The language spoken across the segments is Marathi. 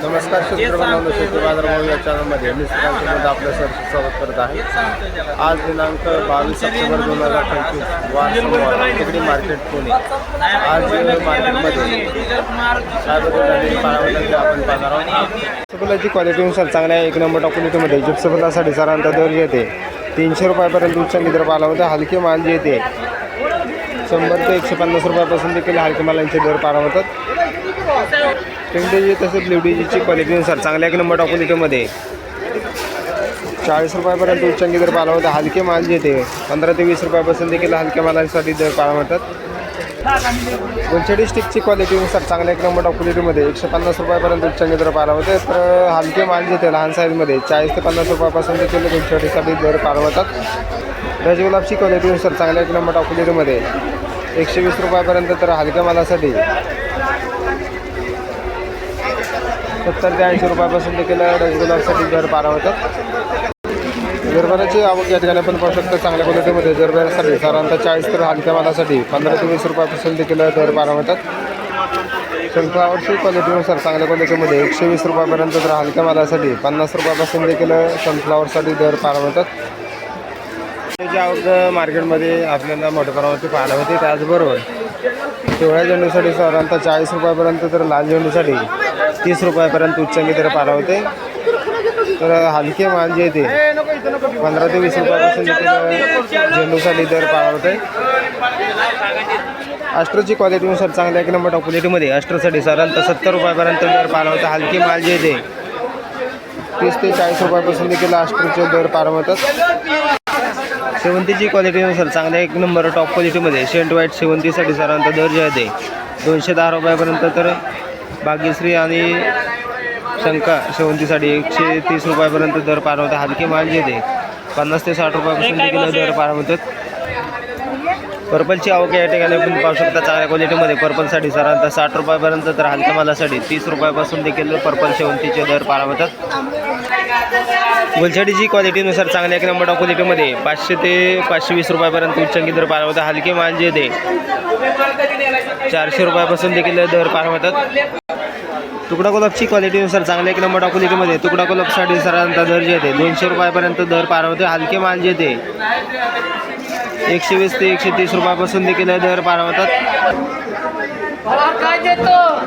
नमस्कार शेतकरी बांधवांनो, शेती बाजार भाव या चॅनलमध्ये मी सुशांत आपलं सर स्वागत करत आहे. आज दिनांक बावीस ऑक्टोबर दोन हजार पंचवीस वार सोमवार तिकडी मार्केट पुणे. आज मार्केटमध्ये काय आपण सफलाची क्वालिटीनुसार चांगल्या एक नंबर क्वालिटीमध्ये जिप्सफलासाठी सरांचा दर येते. तीनशे रुपयापर्यंत उच्च मित्र पाला होते हलके माल जे येते. शंभर ते एकशे पन्नास रुपयापासून देखील हलके मालांचे दर पारा होतात. टेंडेजी तसेच लिवडीजीची क्वालिटीनुसार चांगल्या एक नंबर क्वालिटीमध्ये चाळीस रुपयापर्यंत उच्चांकी दर पाला होता हलके माल जे ते. पंधरा ते वीस रुपयापासून देखील हलक्या मालांसाठी दर पाळा म्हणतात गुंचडी स्टिकची क्वालिटीनुसार चांगल्या एक नंबर क्वालिटीमध्ये एकशे पन्नास रुपयापर्यंत उच्चांकी दर पाला होते तर हलके माल जे ते लहान साईजमध्ये चाळीस ते पन्नास रुपयापासून देखील गुंचडीसाठी दर पाळवतात रजगुलाबची क्वालिटीनुसार चांगल्या एक नंबर क्वालिटीमध्ये एकशे वीस रुपयापर्यंत तर हलक्या मालासाठी. सत्तर ते ऐंशी रुपयापासून देखील गुलाबसाठी दर पारा होतात. गरबाराची आवक या ठिकाणी आपण पाहू शकतो चांगल्या क्वालिटीमध्ये. जरबऱ्यासाठी साधारणतः चाळीस तर हलक्या मालासाठी पंधरा ते वीस रुपयापासून देखील दर पारा होतात. सनफ्लावरची क्वालिटीनुसार चांगल्या क्वालिटीमध्ये एकशे वीस रुपयापर्यंत तर हलक्या मालासाठी पन्नास रुपयापासून देखील सनफ्लावरसाठी दर पारा होतात. त्याची आवक मार्केटमध्ये आपल्याला मोठ्या प्रमाणावरती पाहायला होते त्याचबरोबर पिवळ्या झेंडूसाठी साधारणतः चाळीस रुपयापर्यंत तर लाल झेंडूसाठी तीस रुपयापर्यंत उच्चांकी दर पारा होते तर हलके माल जे येते पंधरा ते वीस रुपयापासून देखील झेंडूसाठी दर पारा होते अस्ट्रोची क्वालिटीनुसार चांगल्या एक नंबर क्वालिटीमध्ये अस्ट्रोसाठी साधारणतः सत्तर रुपयापर्यंत दर पारा होता हलके माल जे येते तीस ते चाळीस रुपयापासून देखील अस्ट्रोचे दर पारा होतात शेवंतीची क्वालिटीनुसार चांगल्या एक नंबर टॉप क्वालिटीमध्ये शेंट व्हाईट शेवंतीसाठी साधारणतः दर जे आहे ते दोनशे दहा रुपयापर्यंत तर भाग्यश्री आणि शंका शेवंतीसाठी एकशे तीस रुपयापर्यंत दर पार होता. हलके माल जे ते पन्नास ते साठ रुपयापासून देखील दर पार होतात. पर्पलची आवक या ठिकाणी आपण पाहू शकता चांगल्या क्वालिटीमध्ये. पर्पलसाठी साधारणतः साठ रुपयापर्यंत तर हलक्या मालासाठी. तीस रुपयापासून देखील पर्पल शेवंतीचे दर पार होतात गुलछडीची क्वालिटीनुसार चांगल्या एक नंबर क्वालिटीमध्ये पाचशे ते पाचशे वीस रुपयापर्यंत उच्चंकी दर पार होतात हलके माल जे ते चारशे रुपयापासून देखील दर पार होतात तुकडा गुलाबची क्वालिटीनुसार चांगल्या एक नंबर क्वालिटीमध्ये तुकडा गुलाबसाठी साधारणतः दर जे येते दोनशे रुपयापर्यंत दर पार होते हलके माल जे ते एकशे वीस ते एकशे तीस रुपयापासून देखील दर पार होतात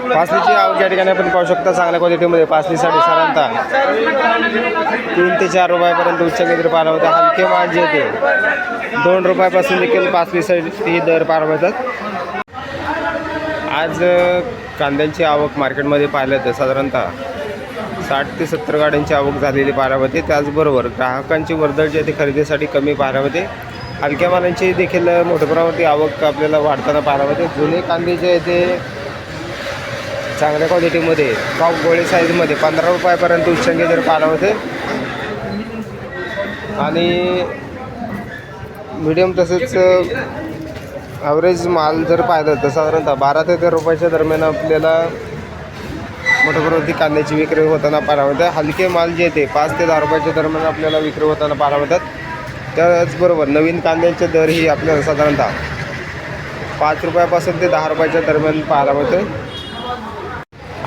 पासलीची आवक या ठिकाणी आपण पाहू शकता चांगल्या क्वालिटीमध्ये पासलीसाठी साधारणतः तीन ते चार रुपयापर्यंत उच्च दर पार हलके माल जे होते दोन रुपयापासून देखील पासलीसाठी दर पार होतात आज कांद्यांची आवक मार्केटमध्ये पाहिलं तर साधारणतः साठ ते सत्तर गाड्यांची आवक झालेली पाहायला होते त्याचबरोबर ग्राहकांची वर्दळ जी आहे ती खरेदीसाठी कमी पाहायला होते हलक्या मालांची देखील मोठ्या प्रमाणावरती आवक आपल्याला वाढताना पाहायला मिळते. जुने कांदे जे आहे ते चांगल्या क्वालिटीमध्ये पाव गोळे साईजमध्ये पंधरा रुपयापर्यंत उच्चंगे जर पाहायला मिळते. आणि मीडियम तसेच ॲव्हरेज माल जर पाहिलं तर साधारणतः बारा ते तेरा रुपयाच्या दरम्यान आपल्याला मोठ्या प्रमाणावरती कांद्याची विक्री होताना पाहायला होत्या हलके माल जे ते पाच ते दहा रुपयाच्या दरम्यान आपल्याला विक्री होताना पाहायला होतात त्याचबरोबर नवीन कांद्यांचे दरही आपल्याला साधारणतः पाच रुपयापासून ते दहा रुपयाच्या दरम्यान पाहायला होते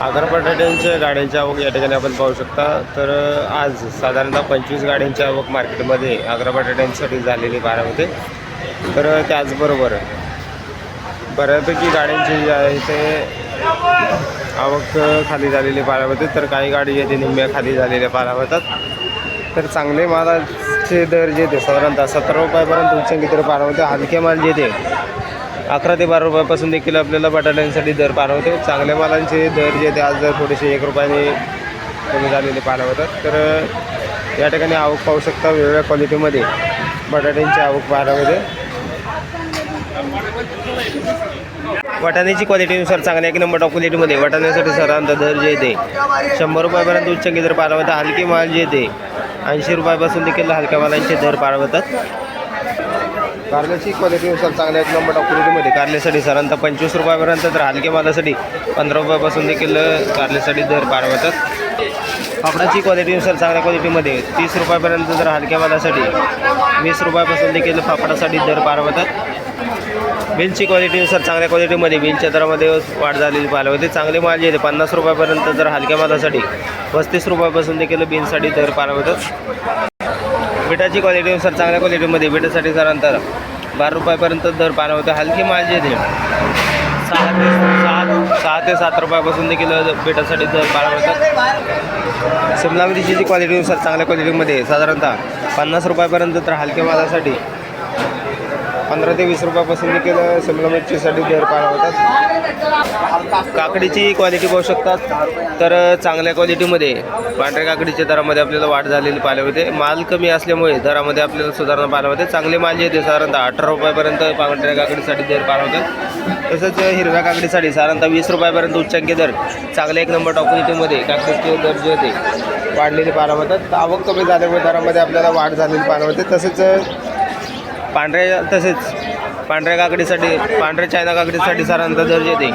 आगर बटाट्यांच्या गाड्यांची आवक या ठिकाणी आपण पाहू शकता. तर आज साधारणतः पंचवीस गाड्यांची आवक मार्केटमध्ये आग्रा बटाट्यांसाठी झालेली पाहायला होते तर त्याचबरोबर बऱ्यापैकी गाड्यांची जी आहे ते आवक खाली झालेली पाहायला होते तर काही गाडी जे ते निम्म्या खाली झालेल्या पाहायला होतात तर चांगले मालाचे दर जे ते साधारणतः सतरा रुपयापर्यंत उच्चांकी दर पाहायला हलके माल जे ते अकरा ते बारा रुपयापासून देखील आपल्याला बटाट्यांसाठी दर पार चांगल्या मालांचे दर जे ते आज थोडेसे एक रुपयाने कमी झालेले पाहायला होतात तर या ठिकाणी आवक पाहू शकता वेगवेगळ्या क्वालिटीमध्ये बटाट्यांची आवक पाहायला होते वाटाण्याची क्वालिटीनुसार चांगल्या एक नंबर टॉप क्वालिटीमध्ये वाटाण्यासाठी सरांचा दर जे येते शंभर रुपयापर्यंत उच्च दर पार होता हलके माल जे येते ऐंशी रुपयापासून देखील हलक्या मालांचे दर पार होतात कारल्याची क्वालिटीनुसार चांगल्या एक नंबर क्वालिटीमध्ये कारल्यासाठी साधारणतः पंचवीस रुपयापर्यंत तर हलके मालासाठी पंधरा रुपयापासून देखील कारल्यासाठी दर पार होतात पापडाची क्वालिटीनुसार चांगल्या क्वालिटीमध्ये तीस रुपयापर्यंत तर हलक्या मालासाठी वीस रुपयापासून देखील पापडासाठी दर पार बिलची बीन्सची क्वालिटीनुसार चांगल्या क्वालिटीमध्ये बीनच्या दरामध्ये वाढ झालेली पाहायला होते चांगले माल येते पन्नास रुपयापर्यंत जर हलक्या मालासाठी पस्तीस रुपयापासून देखील बिलसाठी दर पाहायला होतं बिटाची क्वालिटीनुसार चांगल्या क्वालिटीमध्ये बिटासाठी साधारणतः बारा रुपयापर्यंत दर पाहायला होतं हलकी माल जे आहे ते सहा ते सात सहा ते सात रुपयापासून देखील बिटासाठी दर पाहायला होतं शिमला मिरचीची क्वालिटीनुसार चांगल्या क्वालिटीमध्ये साधारणतः पन्नास रुपयापर्यंत तर हलक्या मालासाठी पंधरा ते वीस रुपयापासून देखील शिमला मिरचीसाठी दर पाहायला होतात. काकडीची क्वालिटी पाहू शकतात. तर चांगल्या क्वालिटीमध्ये पांढऱ्या काकडीच्या दरामध्ये आपल्याला वाढ झालेली पाहायला होते माल कमी असल्यामुळे दरामध्ये आपल्याला सुधारणा पाहायला होते चांगले माल जे येते साधारणतः अठरा रुपयापर्यंत पांढऱ्या काकडीसाठी दर पाहायला होतात. तसंच हिरव्या काकडीसाठी साधारणतः वीस रुपयापर्यंत उच्चांकी दर चांगले एक नंबर टॉप काकडीचे दर जे होते वाढलेले पाहायला होतात आवक कमी झाल्यामुळे दरामध्ये आपल्याला वाढ झालेली पाहायला होते तसेच पांढऱ्या तसेच पांढऱ्या काकडीसाठी पांढऱ्या चायना काकडीसाठी सरांचा दर जे येते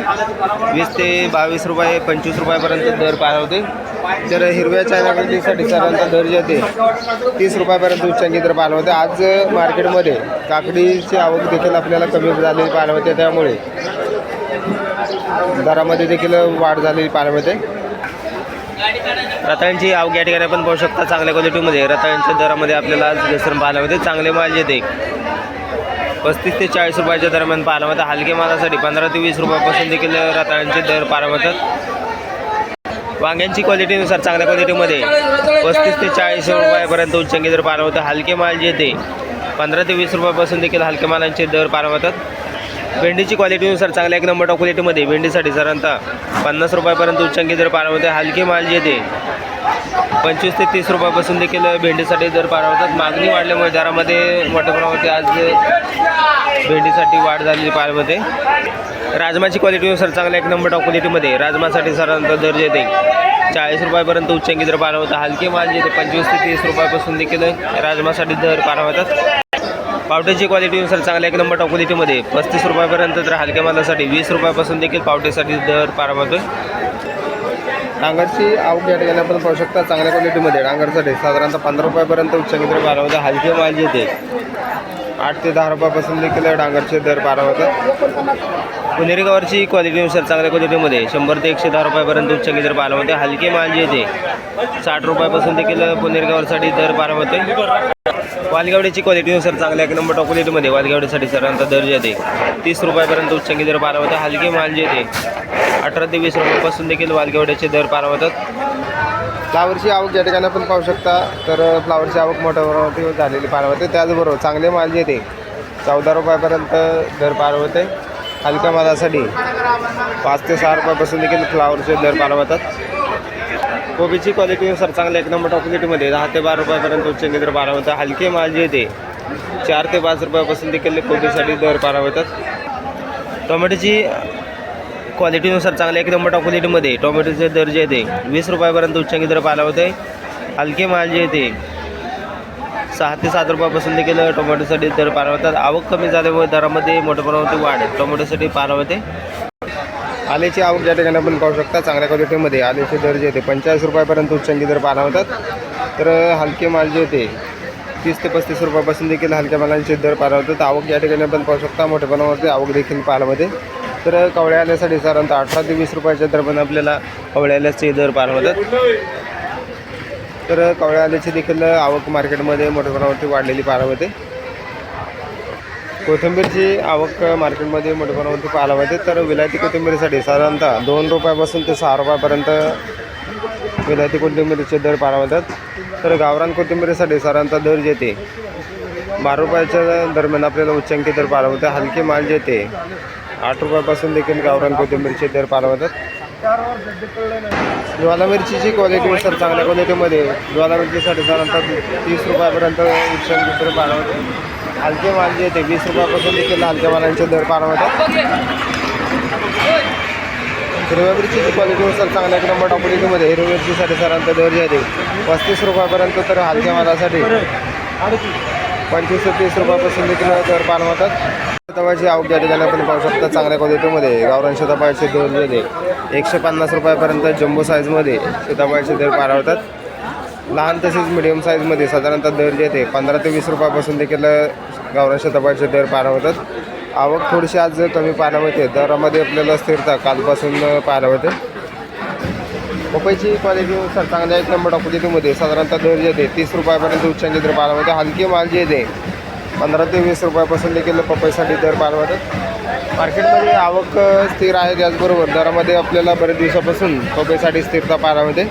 वीस ते बावीस रुपये पंचवीस रुपयापर्यंत दर पाहायला होते. तर हिरव्या चायना काकडीसाठी सरांचा दर जे येते तीस रुपयापर्यंत उच्चांकी दर पाहायला होते. आज मार्केटमध्ये काकडीची आवक देखील आपल्याला कमी झालेली पाहायला होते. त्यामुळे दरामध्ये देखील वाढ झालेली पाहायला होते. रताळ्यांची आवक या ठिकाणी आपण पाहू शकता. चांगल्या क्वालिटीमध्ये रताळ्यांच्या दरामध्ये आपल्याला आज घसरण पाहायला होते चांगले माल येते पस्तीस ते चाळीस रुपयाच्या दरम्यान पाहायला होतं हलके मालासाठी पंधरा ते वीस रुपयापासून देखील रताळ्यांचे दर पाहायला वांग्यांची क्वालिटीनुसार चांगल्या क्वालिटीमध्ये पस्तीस ते चाळीस रुपयापर्यंत उच्चांकी दर पाहायला होतं हलके माल जे ते पंधरा ते वीस रुपयापासून देखील हलके मालांचे दर पाहायला भेंडीची क्वालिटीनुसार चांगल्या एक नंबर क्वालिटीमध्ये भेंडीसाठी साधारणतः पन्नास रुपयापर्यंत उच्चांकी दर पाहायला होते हलके माल जे ते पंचवीस ते तीस रुपयापासून देखील भेंडीसाठी दर पार होतात मागणी वाढल्यामुळे दरामध्ये मोठ्या प्रमाणावरती आज भेंडीसाठी वाढ झालेली पाहायला राजमाची क्वालिटीनुसार चांगल्या एक नंबर टॉप क्वालिटीमध्ये राजमासाठी सरांचा दर जे चाळीस रुपयापर्यंत उच्चांकी दर पार होता हलके माल जे पंचवीस ते तीस रुपयापासून देखील राजमासाठी दर पार होतात पावट्याची क्वालिटीनुसार चांगल्या एक नंबर टॉप क्वालिटीमध्ये पस्तीस रुपयापर्यंत तर हलक्या मालासाठी वीस रुपयापासून देखील पावट्यासाठी दर पार होतो डांगरची आवक या ठिकाणी आपण पाहू शकता चांगल्या क्वालिटीमध्ये डांगरसाठी साधारणतः पंधरा रुपयापर्यंत उच्चांकी दर बारा होता हलके माल जे आठ ते दहा रुपयापासून देखील डांगरचे दर बारा होतात पुणेरी गवारची क्वालिटीनुसार चांगल्या क्वालिटीमध्ये शंभर ते एकशे दहा रुपयापर्यंत उच्चांकी दर बारा होते हलके माल जे साठ रुपयापासून देखील पुणेरी गवारसाठी दर बारा होते वालगावड्याची क्वालिटीनुसार चांगल्या एक नंबर टॉप क्वालिटीमध्ये वालगावड्यासाठी साधारणतः दर जे तीस रुपयापर्यंत उच्चांकी दर पार होता हलके माल जे ते अठरा ते वीस रुपयापासून देखील वालगेवड्याचे दर पार होतात. फ्लावरची आवक या ठिकाणी आपण पाहू शकता तर फ्लावरची आवक मोठ्या प्रमाणात झालेली पार होते. त्याचबरोबर चांगले माल जे ते चौदा रुपयापर्यंत दर पार होते. हलक्या मालासाठी पाच ते सहा रुपयापासून देखील फ्लावरचे दर पार कोबीची क्वालिटी सर चांगल्या एक नंबर टॉप क्वालिटीमध्ये दहा ते बारा रुपयापर्यंत उच्च निद्र बारा होतं हलके माल जे ते चार ते पाच रुपयापासून देखील कोबीसाठी दर पार होतात. टोमॅटोची क्वालिटीनुसार चांगल्या एक नंबर टॉप क्वालिटीमध्ये टोमॅटोचे दर जे येते वीस रुपयापर्यंत उच्चांकी दर पाहिला होते. हलके माल जे येते सहा ते सात रुपयापासून देखील टोमॅटोसाठी दर पार होतात. आवक कमी झाल्यामुळे दरामध्ये मोठ्या प्रमाणात वाढ टोमॅटोसाठी पार होते. आल्याची आवक या ठिकाणी आपण पाहू शकता चांगल्या क्वालिटीमध्ये आल्याचे दर जे होते पंचेचाळीस रुपयापर्यंत उच्चांकी दर पार होतात. तर हलके माल जे होते तीस ते पस्तीस रुपयापासून देखील हलक्या मालांचे दर पार होतात. आवक या ठिकाणी आपण पाहू शकता मोठ्या प्रमाणावरती आवक देखील पाहायला तर कवळ्या आल्यासाठी साधारणतः अठरा ते वीस रुपयाच्या दरम्यान आपल्याला कवळ्या आल्याचे दर पार होतात तर कवळ्या आल्याची देखील आवक मार्केटमध्ये मोठ्या प्रमाणावरती वाढलेली पाहायला होते कोथिंबीरची आवक मार्केटमध्ये मोठ्या प्रमाणावरती पाहायला होते तर विलायती कोथिंबीरीसाठी साधारणतः दोन रुपयापासून ते सहा रुपयापर्यंत विलायती कोथिंबीरीचे दर पाहायला होतात तर गावरान कोथिंबीरीसाठी साधारणतः दर जे ते बारा रुपयाच्या दरम्यान आपल्याला उच्चांकी दर पाहायला होते हलके माल जे ते आठ रुपयापासून देखील गावरान कोथिंबीरचे दर पाहायला होतात ज्वाला मिरचीची सर चांगल्या क्वालिटीमध्ये ज्वाला मिरचीसाठी साधारणतः तीस रुपयापर्यंत उच्चांकी दर पाहायला हलके माल जे वीस रुपयापासून देखील हलक्या मालांचे दर पार होतात हिरव्या मिरचीची क्वालिटीनुसार चांगल्या एक नंबर टॉपलिटीमध्ये हिरव्या मिरचीसाठी दर जे आहे पस्तीस रुपयापर्यंत तर हलक्या मालासाठी पंचवीस ते तीस रुपयापासून देखील दर पार होतात शताबाची आवक या ठिकाणी आपण पाहू शकता चांगल्या क्वालिटीमध्ये गावरान शताबाचे दर जे एकशे पन्नास रुपयापर्यंत जम्बो साईजमध्ये शताबाचे दर पार होतात लहान तसेच मिडियम साईजमध्ये साधारणतः दर जे ते पंधरा ते वीस रुपयापासून देखील गावरान शताबाचे दर पार होतात आवक थोडीशी आज कमी पाहायला मिळते दरामध्ये आपल्याला स्थिरता कालपासून पाहायला मिळते पपईची सर चांगल्या एक नंबर ऑपॉर्च्युनिटीमध्ये साधारणतः दर जे येते. तीस रुपयापर्यंत उच्चांकी दर पाहायला मिळते हलकी माल जे येते. पंधरा ते वीस रुपयापासून देखील पपईसाठी दर पाहायला मिळतात मार्केटमध्ये आवक स्थिर आहे त्याचबरोबर. दरामध्ये आपल्याला बरेच दिवसापासून पपईसाठी स्थिरता पाहायला मिळते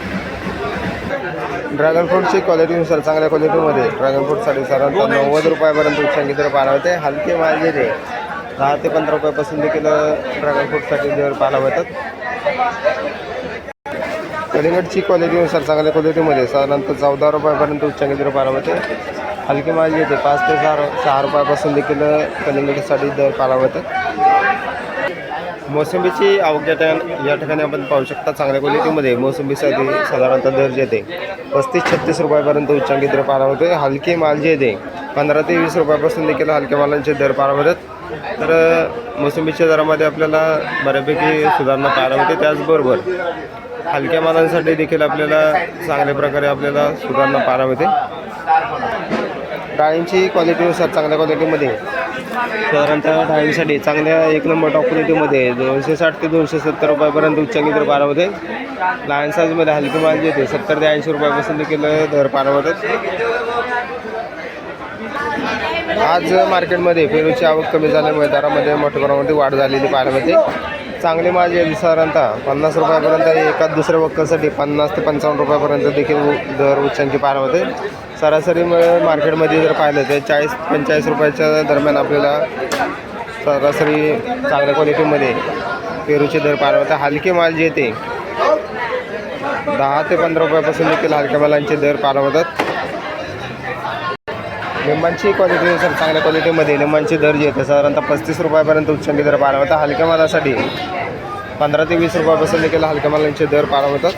ड्रॅगन फ्रूटची क्वालिटीनुसार चांगल्या क्वालिटीमध्ये ड्रॅगन फ्रूटसाठी साधारणतः नव्वद रुपयापर्यंत दर पाहायला मिळते हलके जे ते दहा ते पंधरा रुपयापासून देखील ड्रॅगन फ्रूटसाठी दर पाहायला मिळतात कलिंगडची क्वालिटीनुसार चांगल्या क्वालिटीमध्ये साधारणतः चौदा रुपयापर्यंत उच्चांकी दर पाहायला मिळते हलके माल जे ते पाच ते सहा सहा रुपयापासून देखील कलिंगडसाठी दर पाहायला मिळतात मोसंबीची आवक या ठिकाणी या ठिकाणी आपण पाहू शकता चांगल्या क्वालिटीमध्ये मोसंबीसाठी साधारणतः दर जे येते पस्तीस छत्तीस रुपयापर्यंत उच्चांकी दर पाहायला होते हलके माल जे येते पंधरा ते वीस रुपयापासून देखील हलक्या मालांचे दर पाहायला मिळतात. तर मोसंबीच्या दरामध्ये आपल्याला बऱ्यापैकी सुधारणा पाहायला होते त्याचबरोबर हलक्या मालांसाठी देखील आपल्याला चांगल्या प्रकारे आपल्याला सुधारणा पाहायला मिळते. डाळींची क्वालिटीनुसार चांगल्या क्वालिटीमध्ये साधारणतः डाळींसाठी चांगल्या एक नंबर टॉप क्वालिटीमध्ये दोनशे साठ ते दोनशे सत्तर रुपयापर्यंत उच्चांकी दर पारामध्ये होते लहान साईजमध्ये हलकी माल जे येते. सत्तर ते ऐंशी रुपयापासून देखील दर पारामध्ये होतात आज मार्केटमध्ये पेरूची आवक कमी झाल्यामुळे दरामध्ये मोठ्या प्रमाणामध्ये वाढ झालेली पाहायला मिळते. चांगले माल जे आहे साधारणतः पन्नास रुपयापर्यंत एका दुसऱ्या वक्कलसाठी पन्नास ते पंचावन्न रुपयापर्यंत देखील दर उच्चांची पार होते. सरासरी मार्केटमध्ये जर पाहिलं तर चाळीस पंचेचाळीस रुपयाच्या दरम्यान आपल्याला सरासरी चांगल्या क्वालिटीमध्ये पेरूचे दर पार होते. हलके माल जे येते दहा ते पंधरा रुपयापासून देखील हलक्या मालांचे दर पार होतात. लिंबांची सर चांगल्या क्वालिटीमध्ये लिंबांचे दर जी आहेत साधारणतः पस्तीस रुपयापर्यंत उच्चांकी दर पाहायला होता हलक्या मालासाठी पंधरा ते वीस रुपयापासून देखील हलक्या मालांचे दर पाहायला होतात